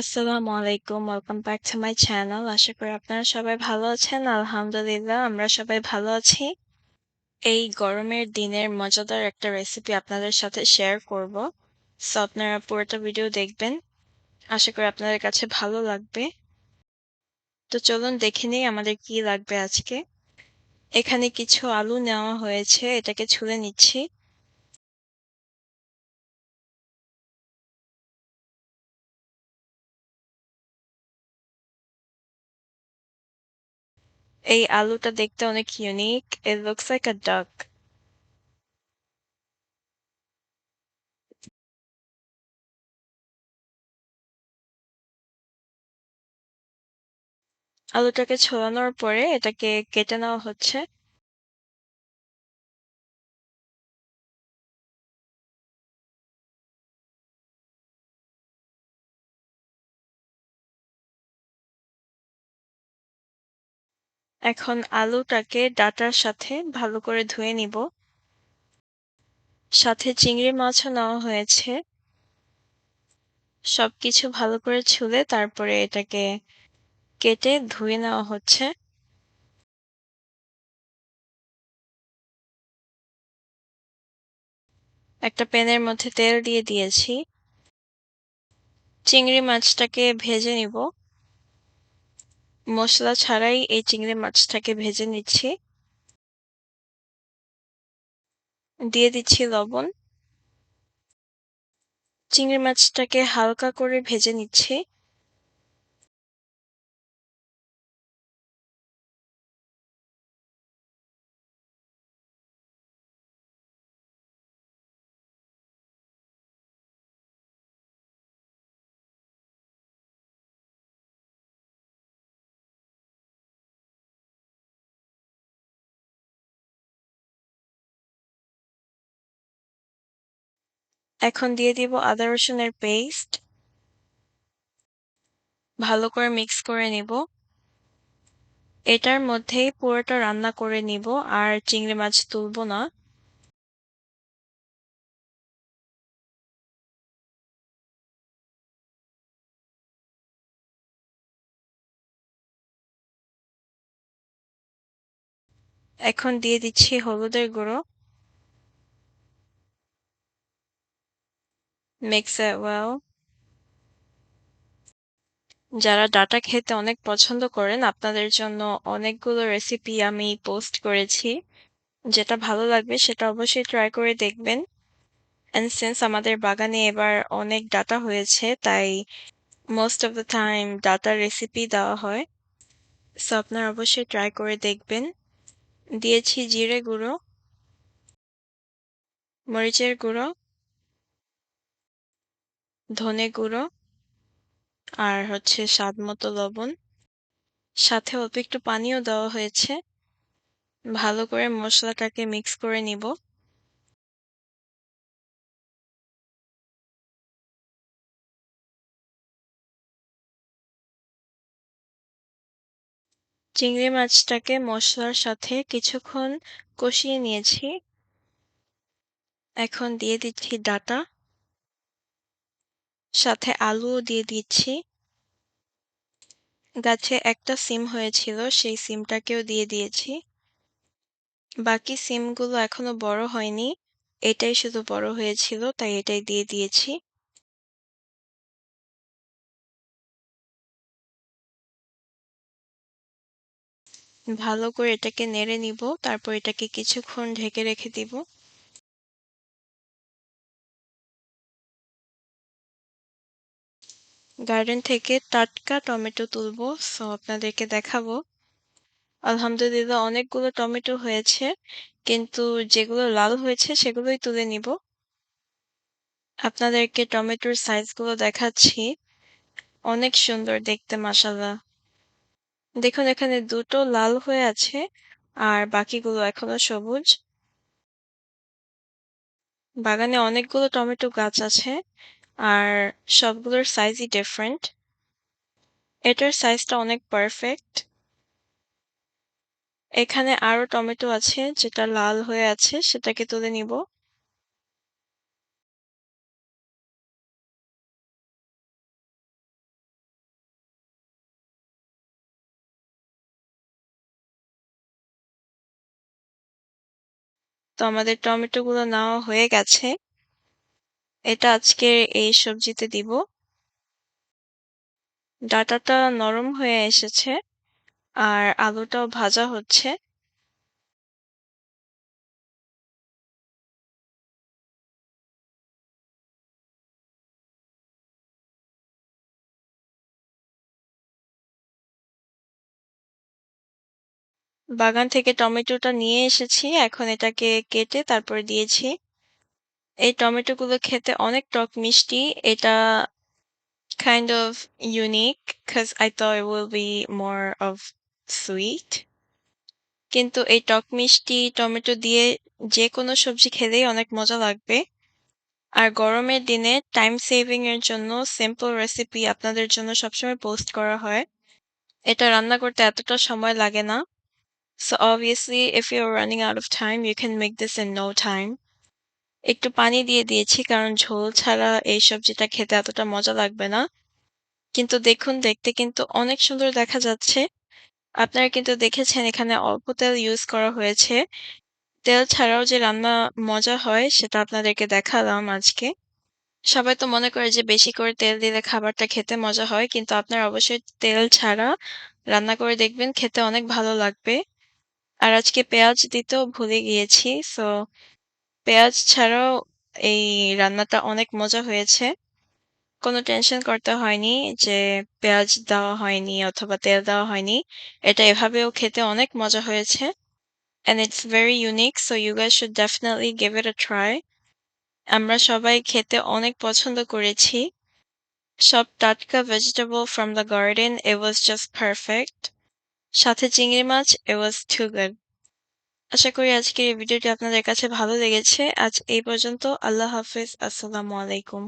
আসসালামু আলাইকুম। Welcome back to my channel. আশা করি আপনারা সবাই ভালো আছেন। আলহামদুলিল্লাহ আমরা সবাই ভালো আছি। এই গরমের দিনের মজাদার একটা রেসিপি আপনাদের সাথে শেয়ার করব। সো আপনারা পুরোটা ভিডিও দেখবেন। আশা করি আপনাদের কাছে ভালো লাগবে। তো চলুন দেখে নিই আমাদের কি লাগবে আজকে। এখানে কিছু আলু নেওয়া হয়েছে, এটাকে ছুলে নিচ্ছি। এই আলুটা দেখতে অনেক unique. It looks like a duck আলুটাকে ছোলানোর পরে এটাকে কেটে নেওয়া হচ্ছে। এখন আলুটাকে ডাটার সাথে ভালো করে ধুয়ে নিব। সাথে চিংড়ি মাছও নেওয়া হয়েছে। সবকিছু ভালো করে ছুলে তারপরে এটাকে কেটে ধুয়ে নেওয়া হচ্ছে। একটা প্যানের মধ্যে তেল দিয়ে দিয়েছি। চিংড়ি মাছটাকে ভেজে নিব। মশলা ছাড়াই এই চিংড়ি মাছটাকে ভেজে নিচ্ছি। দিয়ে দিচ্ছি লবণ। চিংড়ি মাছটাকে হালকা করে ভেজে নিচ্ছি। এখন দিয়ে দিব আদা রসুনের পেস্ট। ভালো করে মিক্স করে নিব। এটার মধ্যেই পুরোটা রান্না করে নিব, আর চিংড়ি মাছ তুলব না। এখন দিয়ে দিচ্ছি হলুদের গুঁড়ো। Mix it well. যারা ডাটা খেতে অনেক পছন্দ করেন আপনাদের জন্য অনেকগুলো রেসিপি আমি পোস্ট করেছি। যেটা ভালো লাগবে সেটা অবশ্যই ট্রাই করে দেখবেন। অ্যান্ড সিন্স আমাদের বাগানে এবার অনেক ডাটা হয়েছে তাই মোস্ট অফ দ্য টাইম ডাটার রেসিপি দেওয়া হয়। সো আপনারা অবশ্যই ট্রাই করে দেখবেন। দিয়েছি জিরে গুঁড়ো, মরিচের গুঁড়ো, ধনে গুঁড়ো আর হচ্ছে স্বাদ মতো লবণ। সাথে অল্প একটু পানিও দেওয়া হয়েছে। ভালো করে মশলাটাকে মিক্স করে নিব। চিংড়ি মাছটাকে মশলার সাথে কিছুক্ষণ কষিয়ে নিয়েছি। এখন দিয়ে দিচ্ছি ডাটা। সাথে আলুও দিয়ে দিচ্ছি। গাছে একটা সিম হয়েছিল, সেই সিমটাকেও দিয়ে দিয়েছি। বাকি সিমগুলো এখনও বড় হয়নি। এটাই শুধু বড় হয়েছিল, তাই এটাই দিয়ে দিয়েছি। ভালো করে এটাকে নেড়ে নিব, তারপর এটাকে কিছুক্ষণ ঢেকে রেখে দিব। গার্ডেন থেকে টাটকা টমেটো তুলবো সো আপনাদেরকে দেখাবো। আলহামদুলিল্লাহ, অনেকগুলো টমেটো হয়েছে, কিন্তু যেগুলো লাল হয়েছে, সেগুলোই তুলে নিব। আপনাদেরকে টমেটোর সাইজগুলো দেখাচ্ছি। অনেক সুন্দর দেখতে, মাশাআল্লাহ। দেখুন, এখানে দুটো লাল হয়ে আছে, আর বাকিগুলো এখনও সবুজ। বাগানে অনেকগুলো টমেটো গাছ আছে আর সবগুলোর সাইজই ডিফারেন্ট এটার সাইজটা অনেক পারফেক্ট এখানে আরও টমেটো আছে, যেটা লাল হয়ে আছে, সেটাকে তুলে নিব। তো আমাদের টমেটোগুলো নেওয়া হয়ে গেছে। এটা আজকে এই সবজিতে দিব। ডাটাটা নরম হয়ে এসেছে আর আলুটাও ভাজা হচ্ছে। বাগান থেকে টমেটোটা নিয়ে এসেছি, এখন এটাকে কেটে তারপরে দিয়েছি। এই টমেটোগুলো খেতে অনেক টক মিষ্টি। এটা kind of unique because I thought it be more of sweet. কিন্তু এই টক মিষ্টি টমেটো দিয়ে যেকোনো সবজি খেলেই অনেক মজা লাগবে। আর গরমের দিনে টাইম সেভিং এর জন্য সিম্পল রেসিপি আপনাদের জন্য সবসময় পোস্ট করা হয়। এটা রান্না করতে এতটা সময় লাগে না। So obviously if you're running out of time, you can make this in no time. একটু পানি দিয়ে দিয়েছি, কারণ ঝোল ছাড়া এই সবজিটা খেতে এতটা মজা লাগবে না। কিন্তু দেখুন, দেখতে কিন্তু অনেক সুন্দর দেখা যাচ্ছে। আপনারা কিন্তু দেখেছেন এখানে অল্প তেল ইউজ করা হয়েছে। তেল ছাড়াও যে রান্না মজা হয়, সেটা আপনাদেরকে দেখালাম আজকে। সবাই তো মনে করে যে বেশি করে তেল দিলে খাবারটা খেতে মজা হয়, কিন্তু আপনারা অবশ্যই তেল ছাড়া রান্না করে দেখবেন, খেতে অনেক ভালো লাগবে। আর আজকে পেঁয়াজ দিতেও ভুলে গিয়েছি। সো পেঁয়াজ ছাড়াও এই রান্নাটা অনেক মজা হয়েছে। কোনো টেনশন করতে হয়নি যে পেঁয়াজ দেওয়া হয়নি অথবা তেল দেওয়া হয়নি। এটা এভাবেও খেতে অনেক মজা হয়েছে। And it's unique, so you guys should definitely give it a try. আমরা সবাই খেতে অনেক পছন্দ করেছি। সব টাটকা vegetable from the garden It was just perfect সাথে চিংড়ি মাছ, it was too good. আশা করি আজকের এই ভিডিওটি আপনাদের কাছে ভালো লেগেছে। আজ এই পর্যন্ত। আল্লাহ হাফেজ। আসসালামু আলাইকুম।